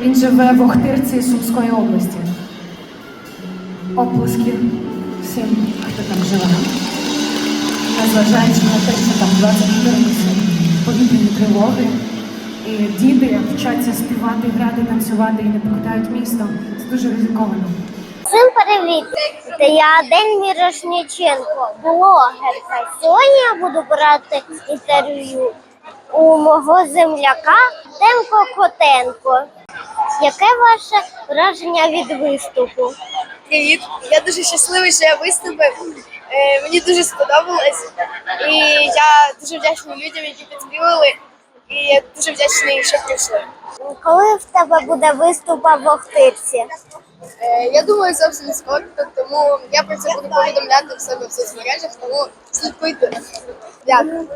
Він живе в Охтирці Сумської області. Оплески всім, хто там живе. Незважаючи на те, що там 24 повітряні тривоги, і діти вчаться співати, грати, танцювати і не покидають місто. Це дуже ризиковано. Всім привіт! Я Адель Мірошніченко, блогерка. Сьогодні я буду брати інтерв'ю у мого земляка Темко Котенко. Яке ваше враження від виступу? Привіт! Я дуже щасливий, що я виступив. Е, мені дуже сподобалось. І я дуже вдячний людям, які підспівали. І я дуже вдячний, що прийшли. Коли в тебе буде виступ в Охтирці? Е, я думаю, зовсім скоро, тому я про це буду повідомляти в себе в соцмережах, тому слідкуйте. Дякую.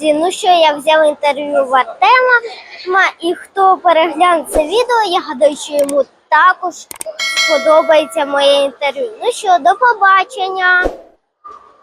Друзі, ну що, я взяв інтерв'ю в Артема, і хто переглянув це відео, я гадаю, що йому також подобається моє інтерв'ю. Ну що, до побачення!